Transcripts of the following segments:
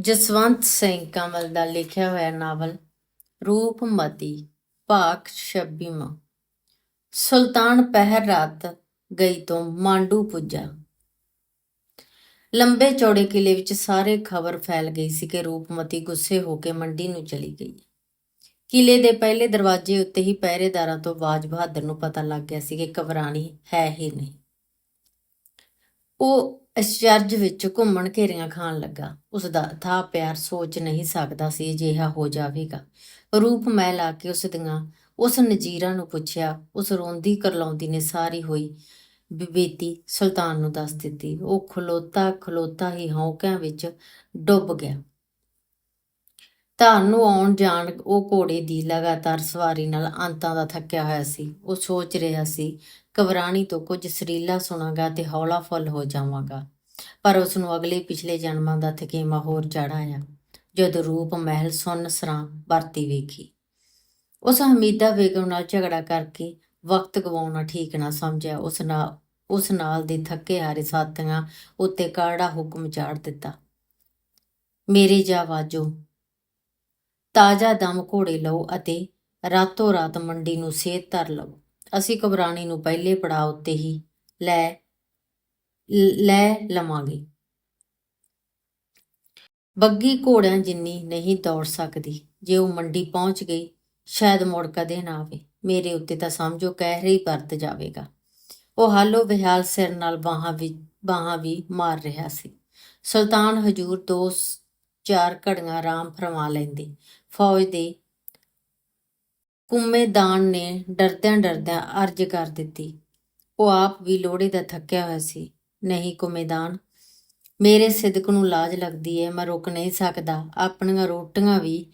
ਜਸਵੰਤ ਸਿੰਘ ਕੰਵਲ ਦਾ ਲਿਖਿਆ ਹੋਇਆ ਨਾਵਲ ਰੂਪਮਤੀ ਭਾਗ 26ਵਾਂ ਸੁਲਤਾਨ ਪਹਿਰ ਰਾਤ ਗਈ ਤੋਂ ਮਾਂਡੂ ਪੁੱਜਾ। ਲੰਬੇ ਚੌੜੇ ਕਿਲੇ ਵਿੱਚ ਸਾਰੇ ਖਬਰ ਫੈਲ ਗਈ ਸੀ ਕਿ ਰੂਪਮਤੀ ਗੁੱਸੇ ਹੋ ਕੇ ਮੰਡੀ ਨੂੰ ਚਲੀ ਗਈ। ਕਿਲੇ ਦੇ ਪਹਿਲੇ ਦਰਵਾਜ਼ੇ ਉੱਤੇ ਹੀ ਪਹਿਰੇਦਾਰਾਂ ਤੋਂ ਬਾਜ ਬਹਾਦਰ ਨੂੰ ਪਤਾ ਲੱਗ ਗਿਆ ਸੀ ਕਿ ਕਵਰਾਣੀ ਹੈ ਹੀ ਨਹੀਂ। ਉਹ ਅਚਰਜ ਵਿੱਚ ਘੁੰਮਣ ਘੇਰੀਆਂ ਖਾਣ ਲੱਗਾ। ਉਸ ਦਾ ਥਾ ਪਿਆਰ ਸੋਚ ਨਹੀਂ ਸਕਦਾ ਸੀ ਅਜਿਹਾ ਹੋ ਜਾਵੇਗਾ। ਰੂਪ ਮਹਿਲ ਆ ਕੇ ਉਸ ਦੀਆਂ, ਉਸ ਨਜੀਰਾਂ ਨੂੰ ਪੁੱਛਿਆ। ਉਸ ਰੋਂਦੀ ਕਰਲਾਉਂਦੀ ਨੇ ਸਾਰੀ ਹੋਈ ਬੀਬੀਤੀ ਸੁਲਤਾਨ ਨੂੰ ਦੱਸ ਦਿੱਤੀ। ਉਹ ਖਲੋਤਾ ਖਲੋਤਾ ਹੀ ਹੌਕਿਆਂ ਵਿੱਚ ਡੁੱਬ ਗਿਆ। ਧਾਨ ਨੂੰ ਆਉਣ ਜਾਣ ਉਹ ਘੋੜੇ ਦੀ ਲਗਾਤਾਰ ਸਵਾਰੀ ਨਾਲ ਅੰਤਾਂ ਦਾ ਥੱਕਿਆ ਹੋਇਆ ਸੀ। ਉਹ ਸੋਚ ਰਿਹਾ ਸੀ ਕਵਰਾਣੀ ਤੋਂ ਕੁਝ ਸਰੀਲਾ ਸੁਣਾਗਾ ਤੇ ਹੌਲਾ ਫੁੱਲ ਹੋ ਜਾਵਾਂਗਾ। ਪਰ ਉਸ ਨੂੰ ਅਗਲੇ ਪਿਛਲੇ ਜਨਮਾਂ ਦਾ ਥਕੇਮਾ ਹੋਰ ਚੜ੍ਹ ਆਇਆ ਜਦ ਰੂਪ ਮਹਿਲ ਸੁੰਨ ਸਰਾਂ ਵਰਤੀ ਵੇਖੀ। ਉਸ ਹਮੀਦਾ ਬੇਗਮ ਨਾਲ ਝਗੜਾ ਕਰਕੇ ਵਕਤ ਗਵਾਉਣਾ ਠੀਕ ਨਾ ਸਮਝਿਆ। ਉਸ ਨਾਲ ਉਸ ਨਾਲ ਦੇ ਥੱਕੇ ਹਾਰੇ ਸਾਥੀਆਂ ਉੱਤੇ ਕਾੜਾ ਹੁਕਮ ਚਾੜ ਦਿੱਤਾ। ਮੇਰੇ ਜਾ ਵਾਜੋ। ਤਾਜ਼ਾ ਦਮ ਘੋੜੇ ਲਓ ਅਤੇ ਰਾਤੋਂ ਰਾਤ ਮੰਡੀ ਨੂੰ ਸੇਧ ਧਰ ਲਓ। ਅਸੀਂ ਕਬਰਾਣੀ ਨੂੰ ਪਹਿਲੇ ਪੜਾਅ ਉੱਤੇ ਹੀ ਲੈ ਲੈ ਲਵਾਂਗੇ। ਬੱਗੀ ਘੋੜਿਆਂ ਜਿੰਨੀ ਨਹੀਂ ਦੌੜ ਸਕਦੀ, ਜੇ ਉਹ ਮੰਡੀ ਪਹੁੰਚ ਗਈ, ਸ਼ਾਇਦ ਮੁੜ ਕਦੇ ਨਾ ਆਵੇ। ਮੇਰੇ ਉੱਤੇ ਤਾਂ ਸਮਝੋ ਕਹਿ ਰਹੀ ਪਰਤ ਜਾਵੇਗਾ। ਉਹ ਹਾਲੋ ਬਿਹਾਲ ਸਿਰ ਨਾਲ ਬਾਹਾਂ ਵੀ ਬਾਹਾਂ ਵੀ ਮਾਰ ਰਿਹਾ ਸੀ। ਸੁਲਤਾਨ ਹਜੂਰ ਦੋ ਚਾਰ ਘੜੀਆਂ ਆਰਾਮ ਫਰਮਾ ਲੈਂਦੇ। ਫੌਜ ਦੇ ਕੁੰਮੇਦਾਨ ਨੇ ਡਰਦਿਆਂ ਡਰਦਿਆਂ ਅਰਜ਼ ਕਰ ਦਿੱਤੀ। ਉਹ ਆਪ ਵੀ ਲੋੜੇ ਦਾ ਥੱਕਿਆ ਹੋਇਆ ਸੀ। ਨਹੀਂ ਕੁੰਮੇਦਾਨ, ਮੇਰੇ ਸਿਦਕ ਨੂੰ ਲਾਜ ਲੱਗਦੀ ਹੈ ਮੈਂ ਰੁਕ ਨਹੀਂ ਸਕਦਾ। ਆਪਣੀਆਂ ਰੋਟੀਆਂ ਵੀ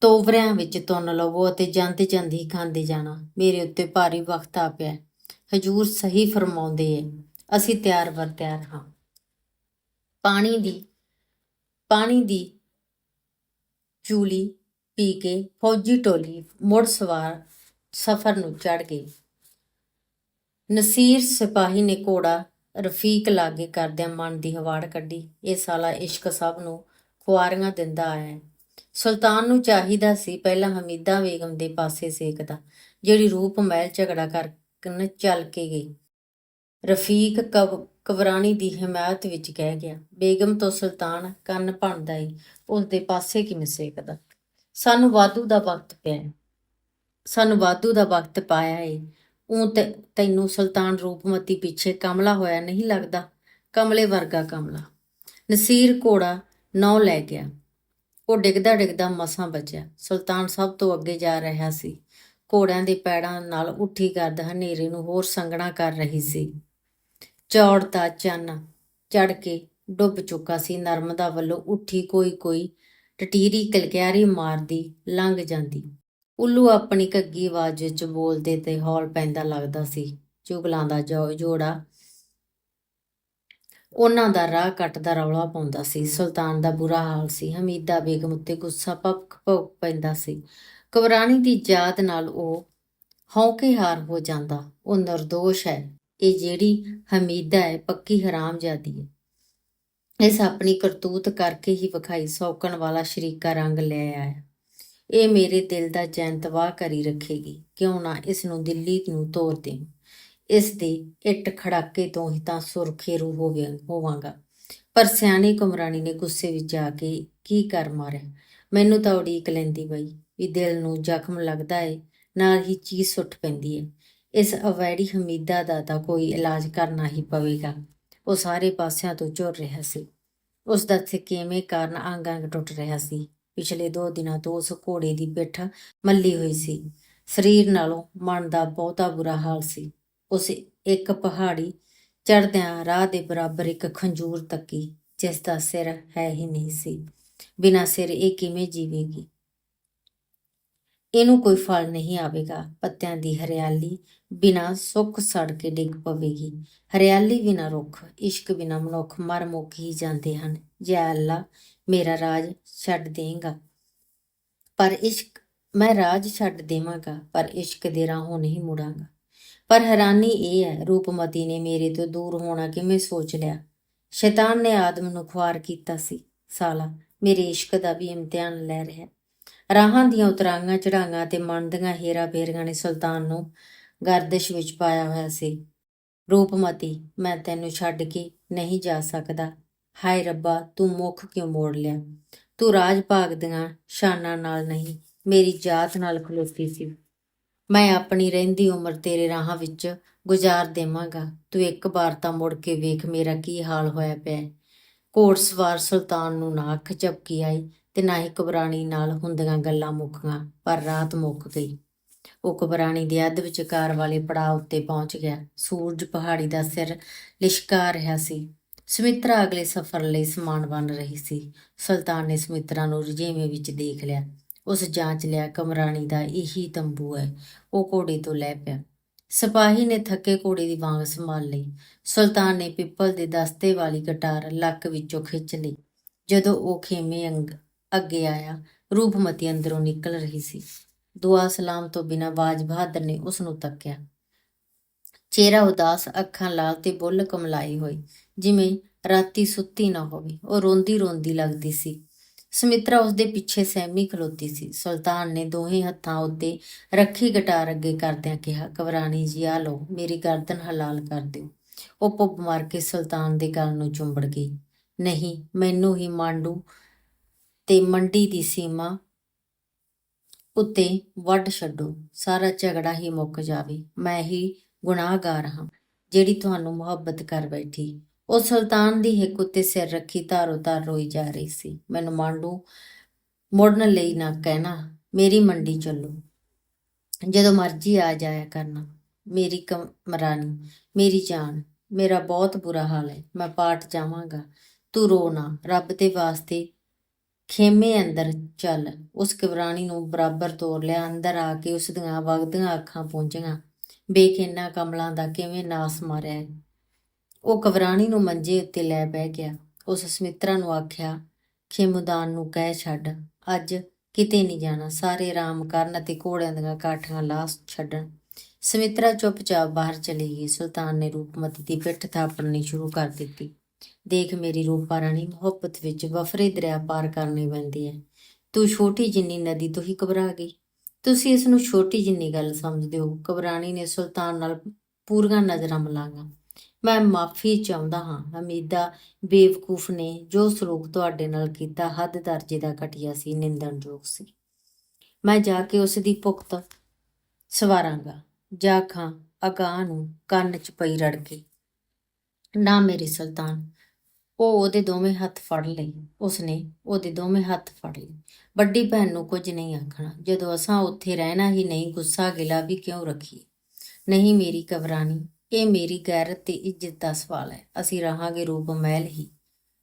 ਤੋਵਰਿਆਂ ਵਿੱਚ ਤੁੰਨ ਲਵੋ ਅਤੇ ਜਾਂਦੇ ਜਾਂਦੇ ਹੀ ਖਾਂਦੇ ਜਾਣਾ। ਮੇਰੇ ਉੱਤੇ ਭਾਰੀ ਵਕਤ ਆ ਪਿਆ ਹਜੂਰ ਸਹੀ ਫਰਮਾਉਂਦੇ ਏ, ਅਸੀਂ ਤਿਆਰ ਵਰ ਤਿਆਰ ਹਾਂ। ਪਾਣੀ ਦੀ ਪਾਣੀ ਦੀ ਚੂਲੀ ਪੀ ਕੇ ਫੌਜੀ ਟੋਲੀ ਮੁੜ ਸਵਾਰ ਸਫ਼ਰ ਨੂੰ ਚੜ ਗਈ। ਨਸੀਰ ਸਿਪਾਹੀ ਨੇ ਘੋੜਾ ਰਫੀਕ ਲਾਗੇ ਕਰਦਿਆਂ ਮਨ ਦੀ ਹਵਾੜ ਕੱਢੀ। ਇਹ ਸਾਲਾ ਇਸ਼ਕ ਸਭ ਨੂੰ ਖੁਆਰੀਆਂ ਦਿੰਦਾ ਆਇਆ ਹੈ। ਸੁਲਤਾਨ ਨੂੰ ਚਾਹੀਦਾ ਸੀ ਪਹਿਲਾਂ ਹਮੀਦਾ ਬੇਗਮ ਦੇ ਪਾਸੇ ਸੇਕਦਾ, ਜਿਹੜੀ ਰੂਪ ਮਹਿਲ ਝਗੜਾ ਕਰ ਚੱਲ ਕੇ ਗਈ। ਰਫੀਕ ਕਵ, ਕਵਰਾਣੀ ਦੀ ਹਮਾਇਤ ਵਿੱਚ ਕਹਿ ਗਿਆ, ਬੇਗਮ ਤੋਂ ਸੁਲਤਾਨ ਕੰਨ ਭੰਦਾ ਈ ਉਸ ਦੇ ਪਾਸੇ ਕਿਵੇਂ ਸੇਕਦਾ? ਸਾਨੂੰ ਵਾਧੂ ਦਾ ਵਕਤ ਪਿਆ। ਸਾਨੂੰ ਵਾਧੂ ਦਾ ਵਕਤ ਪਾਇਆ ਏ। ਉਹ ਤੈਨੂੰ ਸੁਲਤਾਨ ਰੂਪਮਤੀ ਪਿੱਛੇ ਕਮਲਾ ਹੋਇਆ ਨਹੀਂ ਲੱਗਦਾ? ਕਮਲੇ ਵਰਗਾ ਕਮਲਾ। ਨਸੀਰ ਘੋੜਾ ਨੌ ਲੈ ਗਿਆ। ਉਹ ਡਿੱਗਦਾ ਡਿੱਗਦਾ ਮਸਾਂ ਬਚਿਆ। ਸੁਲਤਾਨ ਸਭ ਤੋਂ ਅੱਗੇ ਜਾ ਰਿਹਾ ਸੀ। ਘੋੜਿਆਂ ਦੇ ਪੈੜਾਂ ਨਾਲ ਉੱਠੀ ਕਰਦ ਹਨੇਰੇ ਨੂੰ ਹੋਰ ਸੰਗਣਾ ਕਰ ਰਹੀ ਸੀ। ਚੌੜ ਦਾ ਚੰਨ ਚੜ ਕੇ ਡੁੱਬ ਚੁੱਕਾ ਸੀ। ਨਰਮਦਾ ਵੱਲੋਂ ਉੱਠੀ ਕੋਈ ਕੋਈ ਟਟੀਰੀ ਕਲਕਿਆਰੀ ਮਾਰਦੀ ਲੰਘ ਜਾਂਦੀ। ਉੱਲੂ ਆਪਣੀ ਘੱਗੀ ਆਵਾਜ਼ ਵਿੱਚ ਬੋਲਦੇ ਤੇ ਹੌਲ ਪੈਂਦਾ ਲੱਗਦਾ ਸੀ। ਚੁਗਲਾਂ ਦਾ ਜੋ- ਜੋੜਾ ਉਹਨਾਂ ਦਾ ਰਾਹ ਕੱਟਦਾ ਰੌਲਾ ਪਾਉਂਦਾ ਸੀ। ਸੁਲਤਾਨ ਦਾ ਬੁਰਾ ਹਾਲ ਸੀ। ਹਮੀਦਾ ਬੇਗਮ ਉੱਤੇ ਗੁੱਸਾ ਭੁੱਕ ਭੁੱਕ ਪੈਂਦਾ ਸੀ। ਕਬਰਾਣੀ ਦੀ ਯਾਦ ਨਾਲ ਉਹ ਹੌਕੇ ਹਾਰ ਹੋ ਜਾਂਦਾ। ਉਹ ਨਿਰਦੋਸ਼ ਹੈ। ਇਹ ਜਿਹੜੀ ਹਮੀਦਾ ਹੈ ਪੱਕੀ ਹਰਾਮਜ਼ਾਦੀ ਹੈ। ਇਸ ਆਪਣੀ ਕਰਤੂਤ ਕਰਕੇ ਹੀ ਵਿਖਾਈ ਸੌਕਣ ਵਾਲਾ ਸ਼ਰੀਕਾ ਰੰਗ ਲੈ ਆਇਆ ਇਹ ਮੇਰੇ ਦਿਲ ਦਾ ਜੈਂਤਵਾ ਕਰੀ ਰੱਖੇਗੀ। ਕਿਉਂ ਨਾ ਇਸ ਨੂੰ ਦਿੱਲੀ ਨੂੰ ਤੋਰ ਦੇ ਇਸ ਦੇ ਇੱਟ ਖੜਾਕੇ ਤੋਂ ਹੀ ਤਾਂ ਸੁਰਖੇਰੂ ਹੋਵੇ, ਹੋਵਾਂਗਾ। ਪਰ ਸਿਆਣੀ ਕੁਮਰਾਣੀ ਨੇ ਗੁੱਸੇ ਵਿੱਚ ਆ ਕੇ ਕੀ ਕਰ ਮਾਰਿਆ? ਮੈਨੂੰ ਤਾਂ ਉਡੀਕ ਲੈਂਦੀ ਬਈ ਵੀ ਦਿਲ ਨੂੰ ਜ਼ਖਮ ਲੱਗਦਾ ਏ, ਨਾਲ ਹੀ ਚੀਜ਼ ਸੁੱਟ ਪੈਂਦੀ ਏ। ਇਸ ਅਵੈੜੀ ਹਮੀਦਾ ਦਾ ਤਾਂ ਕੋਈ ਇਲਾਜ ਕਰਨਾ ਹੀ ਪਵੇਗਾ। ਉਹ ਸਾਰੇ ਪਾਸਿਆਂ ਤੋਂ ਝੁਰ ਰਿਹਾ ਸੀ। ਉਸ ਦਾ ਥਕੇਵੇਂ ਕਾਰਨ ਅੰਗ ਅੰਗ ਟੁੱਟ ਰਿਹਾ ਸੀ। ਪਿਛਲੇ ਦੋ ਦਿਨਾਂ ਤੋਂ ਉਸ ਘੋੜੇ ਦੀ ਪਿੱਠ ਮੱਲੀ ਹੋਈ ਸੀ। ਸਰੀਰ ਨਾਲੋਂ ਮਨ ਦਾ ਬਹੁਤਾ ਬੁਰਾ ਹਾਲ ਸੀ। ਉਸ ਇੱਕ ਪਹਾੜੀ ਚੜਦਿਆਂ ਰਾਹ ਦੇ ਬਰਾਬਰ ਇੱਕ ਖੰਜੂਰ ਤੱਕੀ, ਜਿਸ ਦਾ ਸਿਰ ਹੈ ਹੀ ਨਹੀਂ ਸੀ। ਬਿਨਾਂ ਸਿਰ ਇਹ ਕਿਵੇਂ ਜੀਵੇਗੀ? ਇਹਨੂੰ ਕੋਈ ਫਲ ਨਹੀਂ ਆਵੇਗਾ ਪੱਤਿਆਂ ਦੀ ਹਰਿਆਲੀ ਬਿਨਾਂ ਸੁੱਕ ਸੜ ਕੇ ਡਿੱਗ ਪਵੇਗੀ। ਹਰਿਆਲੀ ਬਿਨਾਂ ਰੁੱਖ, ਇਸ਼ਕ ਬਿਨਾਂ ਮਨੁੱਖ ਮਰ ਮੁੱਕ ਹੀ ਜਾਂਦੇ ਹਨ। ਜੈ ਅੱਲਾ, ਮੇਰਾ ਰਾਜ ਛੱਡ ਦੇਂਗਾ। ਪਰ ਇਸ਼ਕ, ਮੈਂ ਰਾਜ ਛੱਡ ਦੇਵਾਂਗਾ, ਪਰ ਇਸ਼ਕ ਦੇ ਰਾਹੋਂ ਨਹੀਂ ਮੁੜਾਂਗਾ। ਪਰ ਹੈਰਾਨੀ ਇਹ ਹੈ, ਰੂਪਮਤੀ ਨੇ ਮੇਰੇ ਤੋਂ ਦੂਰ ਹੋਣਾ ਕਿਵੇਂ ਸੋਚ ਲਿਆ? ਸ਼ੈਤਾਨ ਨੇ ਆਦਮ ਨੂੰ ਖੁਆਰ ਕੀਤਾ ਸੀ। ਸਾਲਾ, ਮੇਰੇ ਇਸ਼ਕ ਦਾ ਵੀ ਇਮਤਿਹਾਨ ਲੈ ਰਿਹਾ। ਰਾਹਾਂ ਦੀਆਂ ਉਤਰਾਂਗਾਂ ਚੜਾਂਗਾਂ ਤੇ ਮਨ ਦੀਆਂ ਹੇਰਾ ਫੇਰੀਆਂ ਨੇ ਸੁਲਤਾਨ ਨੂੰ ਗਰਦਸ਼ ਵਿੱਚ ਪਾਇਆ ਹੋਇਆ ਸੀ। ਰੂਪਮਤੀ, ਮੈਂ ਤੈਨੂੰ ਛੱਡ ਕੇ ਨਹੀਂ ਜਾ ਸਕਦਾ। ਹਾਏ ਰੱਬਾ, ਤੂੰ ਮੁੱਖ ਕਿਉਂ ਮੋੜ ਲਿਆ? ਤੂੰ ਰਾਜ ਭਾਗ ਦੀਆਂ ਸ਼ਾਨਾਂ ਨਾਲ ਨਹੀਂ, ਮੇਰੀ ਜਾਤ ਨਾਲ ਖਲੋਤੀ ਸੀ। ਮੈਂ ਆਪਣੀ ਰਹਿੰਦੀ ਉਮਰ ਤੇਰੇ ਰਾਹਾਂ ਵਿੱਚ ਗੁਜ਼ਾਰ ਦੇਵਾਂਗਾ। ਤੂੰ ਇੱਕ ਵਾਰ ਤਾਂ ਮੁੜ ਕੇ ਵੇਖ ਮੇਰਾ ਕੀ ਹਾਲ ਹੋਇਆ ਪਿਆ। ਹੈ। ਘੋੜਸਵਾਰ ਸੁਲਤਾਨ ਨੂੰ ਨਾ ਅੱਖ ਝਪਕੀ ਆਈ। ਤੇ ਨਾ ਹੀ ਘਬਰਾਣੀ ਨਾਲ ਹੁੰਦੀਆਂ ਗੱਲਾਂ ਮੁੱਕੀਆਂ, ਪਰ ਰਾਤ ਮੁੱਕ ਗਈ। ਉਹ ਘਬਰਾਣੀ ਦੇ ਅੱਧ ਵਿਚਕਾਰ ਵਾਲੇ ਪੜਾਅ ਉੱਤੇ ਪਹੁੰਚ ਗਿਆ। ਸੂਰਜ ਪਹਾੜੀ ਦਾ ਸਿਰ ਲਿਸ਼ਕਾ ਰਿਹਾ ਸੀ। ਸੁਮਿਤਰਾ ਅਗਲੇ ਸਫ਼ਰ ਲਈ ਸਮਾਨ ਬਣ ਰਹੀ ਸੀ। ਸੁਲਤਾਨ ਨੇ ਸੁਮਿਤਰਾ ਨੂੰ ਰੁਝੇਵੇਂ ਵਿੱਚ ਦੇਖ ਲਿਆ। ਉਸ ਜਾਂਚ ਲਿਆ ਕਮਰਾਣੀ ਦਾ ਇਹੀ ਤੰਬੂ ਹੈ। ਉਹ ਘੋੜੇ ਤੋਂ ਲੈ ਪਿਆ। ਸਿਪਾਹੀ ਨੇ ਥੱਕੇ ਘੋੜੇ ਦੀ ਵਾਂਗ ਸੰਭਾਲ ਲਈ। ਸੁਲਤਾਨ ਨੇ ਪਿੱਪਲ ਦੇ ਦਸਤੇ ਵਾਲੀ ਗਟਾਰ ਲੱਕ ਵਿੱਚੋਂ ਖਿੱਚ ਲਈ। ਜਦੋਂ ਉਹ ਖੇਮੇ ਅੱਗੇ ਆਇਆ। ਰੂਪਮਤੀ ਅੰਦਰੋਂ ਨਿਕਲ ਰਹੀ ਸੀ। ਦੁਆ ਸਲਾਮ ਤੋਂ ਬਿਨਾਂ ਬਾਜ ਬਹਾਦਰ ਨੇ ਉਸ ਨੂੰ ਤੱਕਿਆ। ਚਿਹਰਾ ਉਦਾਸ, ਅੱਖਾਂ ਲਾਲ ਤੇ ਬੁੱਲ ਕਮਲਾਈ ਹੋਈ। ਜਿਵੇਂ ਰਾਤੀ ਸੁੱਤੀ ਨਾ ਹੋਵੇ। ਉਹ ਰੋਂਦੀ ਰੋਂਦੀ ਲੱਗਦੀ ਸੀ। ਸੁਮਿਤਰਾ ਉਸ ਦੇ ਪਿੱਛੇ ਸਹਿਮੀ ਖਲੋਤੀ ਸੀ। ਸੁਲਤਾਨ ਨੇ ਦੋਹੇ ਹੱਥਾਂ ਉੱਤੇ ਰੱਖੀ ਗਟਾਰ ਅੱਗੇ ਕਰਦਿਆਂ ਕਿਹਾ ਕਵਰਾਣੀ ਜੀ, ਆ ਲਓ, ਮੇਰੀ ਗਰਦਨ ਹਲਾਲ ਕਰ ਦਿਓ। ਉਹ ਪੁੱਪ ਮਾਰ ਕੇ ਸੁਲਤਾਨ ਦੇ ਗਲ ਨੂੰ ਚੁੰਬੜ ਗਈ। ਨਹੀਂ, ਮੈਨੂੰ ਹੀ ਮਾਂਡੂ ਤੇ ਮੰਡੀ ਦੀ ਸੀਮਾ ਉੱਤੇ ਵੱਢ ਛੱਡੋ, ਸਾਰਾ ਝਗੜਾ ਹੀ ਮੁੱਕ ਜਾਵੇ। ਮੈਂ ਹੀ ਗੁਨਾਹਗਾਰ ਹਾਂ, ਜਿਹੜੀ ਤੁਹਾਨੂੰ ਮੁਹੱਬਤ ਕਰ ਬੈਠੀ। ਉਹ ਸੁਲਤਾਨ ਦੀ ਹਿੱਕ ਉੱਤੇ ਸਿਰ ਰੱਖੀ ਧਾਰੋ ਧਾਰ ਰੋਈ ਜਾ ਰਹੀ ਸੀ। ਮੈਨੂੰ ਮਾਂਡੂ ਮੁੜਨ ਲਈ ਨਾ ਕਹਿਣਾ, ਮੇਰੀ ਮੰਡੀ ਚੱਲੋ। ਜਦੋਂ ਮਰਜ਼ੀ ਆ ਜਾਇਆ ਕਰਨਾ, ਮੇਰੀ ਕਮਰਾਨੀ, ਮੇਰੀ ਜਾਨ, ਮੇਰਾ ਬਹੁਤ ਬੁਰਾ ਹਾਲ ਹੈ, ਮੈਂ ਪਾਟ ਜਾਵਾਂਗਾ। ਤੂੰ ਰੋ ਨਾ, ਰੱਬ ਦੇ ਵਾਸਤੇ ਖੇਮੇ ਅੰਦਰ ਚੱਲ। ਉਸ ਕਵਰਾਣੀ ਨੂੰ ਬਰਾਬਰ ਤੋਰ ਲਿਆ। ਅੰਦਰ ਆ ਕੇ ਉਸ ਦੀਆਂ ਵਗਦੀਆਂ ਅੱਖਾਂ ਪੂੰਝੀਆਂ। ਬੇਖੇਨਾ ਕਮਲਾਂ ਦਾ ਕਿਵੇਂ ਨਾਸ ਮਾਰਿਆ ਉਹ ਕਵਰਾਣੀ ਨੂੰ ਮੰਜੇ ਉੱਤੇ ਲੈ ਬਹਿ ਗਿਆ। ਉਸ ਸਮਿਤਰਾ ਨੂੰ ਆਖਿਆ, ਖੇਮੁਦਾਨ ਨੂੰ ਕਹਿ ਛੱਡ। ਅੱਜ ਕਿਤੇ ਨਹੀਂ ਜਾਣਾ। ਸਾਰੇ ਆਰਾਮ ਕਰਨ ਅਤੇ ਘੋੜਿਆਂ ਦੀਆਂ ਕਾਠੀਆਂ ਲਾ ਛੱਡਣ। ਸਮਿਤਰਾ ਚੁੱਪਚਾਪ ਬਾਹਰ ਚਲੀ ਗਈ। ਸੁਲਤਾਨ ਨੇ ਰੂਪਮਤੀ ਦੀ ਪਿੱਠ ਥਾਪੜਨੀ ਸ਼ੁਰੂ ਕਰ ਦਿੱਤੀ। ਦੇਖ ਮੇਰੀ ਰੂਪਾ ਰਾਣੀ, ਮੁਹੱਬਤ ਵਿੱਚ ਵਫਰੇ ਦਰਿਆ ਪਾਰ ਕਰਨੀ ਪੈਂਦੀ ਹੈ। ਤੂੰ ਛੋਟੀ ਜਿੰਨੀ ਨਦੀ ਤੋਂ ਹੀ ਘਬਰਾ ਗਈ। ਤੁਸੀਂ ਇਸ ਨੂੰ ਛੋਟੀ ਜਿੰਨੀ ਗੱਲ ਸਮਝਦੇ ਹੋ। ਘਬਰਾਣੀ ਨੇ ਸੁਲਤਾਨ ਨਾਲ ਪੂਰੀਆਂ ਨਜ਼ਰਾਂ ਮਿਲਾਈਆਂ। ਮੈਂ ਮਾਫੀ ਚਾਹੁੰਦਾ ਹਾਂ। ਹਮੀਦਾ ਬੇਵਕੂਫ ਨੇ ਜੋ ਸਲੂਕ ਤੁਹਾਡੇ ਨਾਲ ਕੀਤਾ, ਹੱਦ ਦਰਜੇ ਦਾ ਘਟੀਆ ਸੀ, ਨਿੰਦਣਯੋਗ ਸੀ। ਮੈਂ ਜਾ ਕੇ ਉਸ ਦੀ ਭੁਗਤ ਸਵਾਰਾਂਗਾ। ਜਾ ਖਾਂ ਅਗਾਹ ਨੂੰ ਕੰਨ 'ਚ ਪਈ ਰੜ ਕੇ ਨਾ ਮੇਰੀ ਸੁਲਤਾਨ। ਉਹ ਉਹਦੇ ਦੋਵੇਂ ਹੱਥ ਫੜ ਲਈ ਉਸਨੇ ਉਹਦੇ ਦੋਵੇਂ ਹੱਥ ਫੜ ਲਈ ਵੱਡੀ ਭੈਣ ਨੂੰ ਕੁਝ ਨਹੀਂ ਆਖਣਾ। ਜਦੋਂ ਅਸਾਂ ਉੱਥੇ ਰਹਿਣਾ ਹੀ ਨਹੀਂ, ਗੁੱਸਾ ਗਿਲਾ ਵੀ ਕਿਉਂ ਰੱਖੀਏ? ਨਹੀਂ ਮੇਰੀ ਕਵਰਾਨੀ ਇਹ ਮੇਰੀ ਗੈਰਤ ਤੇ ਇੱਜ਼ਤ ਦਾ ਸਵਾਲ ਹੈ। ਅਸੀਂ ਰਹਾਂਗੇ ਰੂਪ ਮਹਿਲ ਹੀ,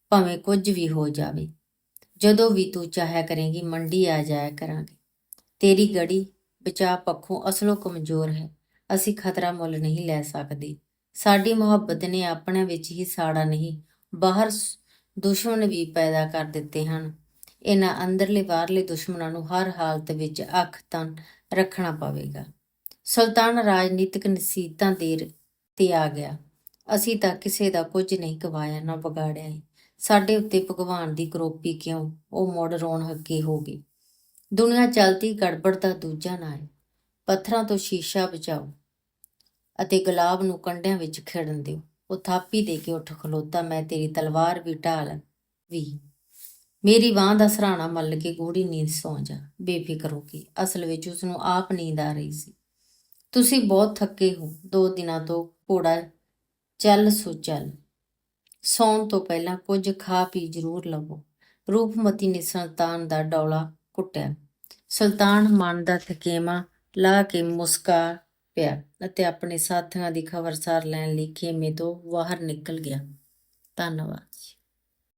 ਭਾਵੇਂ ਕੁਝ ਵੀ ਹੋ ਜਾਵੇ। ਜਦੋਂ ਵੀ ਤੂੰ ਚਾਹਿਆ ਕਰੇਂਗੀ, ਮੰਡੀ ਆ ਜਾਇਆ ਕਰਾਂਗੇ। ਤੇਰੀ ਗੜੀ ਬਚਾ ਪੱਖੋਂ ਅਸਲੋਂ ਕਮਜ਼ੋਰ ਹੈ। ਅਸੀਂ ਖਤਰਾ ਮੁੱਲ ਨਹੀਂ ਲੈ ਸਕਦੇ। ਸਾਡੀ ਮੁਹੱਬਤ ਨੇ ਆਪਣੇ ਵਿੱਚ ਹੀ ਸਾੜਾ ਨਹੀਂ, ਬਾਹਰ ਦੁਸ਼ਮਣ ਵੀ ਪੈਦਾ ਕਰ ਦਿੱਤੇ ਹਨ। ਇਹਨਾਂ ਅੰਦਰਲੇ ਬਾਹਰਲੇ ਦੁਸ਼ਮਣਾਂ ਨੂੰ ਹਰ ਹਾਲਤ ਵਿੱਚ ਅੱਖ ਤਨ ਰੱਖਣਾ ਪਵੇਗਾ। ਸੁਲਤਾਨ ਰਾਜਨੀਤਿਕ ਨਸੀਤਾਂ ਦੇਰ ਤੇ ਆ ਗਿਆ। ਅਸੀਂ ਤਾਂ ਕਿਸੇ ਦਾ ਕੁਝ ਨਹੀਂ ਗਵਾਇਆ, ਨਾ ਵਿਗਾੜਿਆ ਹੈ ਸਾਡੇ ਉੱਤੇ ਭਗਵਾਨ ਦੀ ਕਰੋਪੀ ਕਿਉਂ? ਉਹ ਮੁੜ ਰੋਣ ਹੱਕੇ ਹੋ ਗਈ। ਦੁਨੀਆ ਚਲਦੀ ਗੜਬੜ ਦਾ ਦੂਜਾ ਨਾਂ ਹੈ ਪੱਥਰਾਂ ਤੋਂ ਸ਼ੀਸ਼ਾ ਬਚਾਓ। ਅਤੇ ਗੁਲਾਬ ਨੂੰ ਕੰਡਿਆਂ ਵਿੱਚ ਖੇੜਨ ਦਿਓ। ਉਹ ਥਾਪੀ ਦੇ ਕੇ ਉੱਠ ਖਲੋਤਾ, ਮੈਂ ਤੇਰੀ ਤਲਵਾਰ ਵੀ ਢਾਲ ਵੀ। ਮੇਰੀ ਬਾਂਹ ਦਾ ਸਰਾਣਾ ਮੱਲ ਕੇ ਗੂੜੀ ਨੀਂਦ ਸੌਂ ਜਾ। ਬੇਫਿਕਰ ਹੋ ਕੇ। ਅਸਲ ਵਿੱਚ ਉਸ ਨੂੰ ਆਪ ਨੀਂਦ ਆ ਰਹੀ ਸੀ। ਤੁਸੀਂ ਬਹੁਤ ਥੱਕੇ ਹੋ। ਦੋ ਦਿਨਾਂ ਤੋਂ ਘੋੜਾ ਚੱਲ ਸੋ ਚੱਲ। ਸੌਣ ਤੋਂ ਪਹਿਲਾਂ ਕੁਝ ਖਾ ਪੀ ਜ਼ਰੂਰ ਲਵੋ। ਰੂਪਮਤੀ ਨੇ ਸੁਲਤਾਨ ਦਾ ਡੌਲਾ ਕੁੱਟਿਆ। ਸੁਲਤਾਨ ਮਨ ਦਾ ਥਕੇਮਾ ਲਾ ਕੇ ਮੁਸਕਾ ਪਿਆ ਅਤੇ ਆਪਣੇ ਸਾਥੀਆਂ ਦੀ ਖਬਰਸਾਰ ਲੈਣ ਲਈ ਖੇਮੇ ਤੋਂ ਬਾਹਰ ਨਿਕਲ ਗਿਆ। ਧੰਨਵਾਦ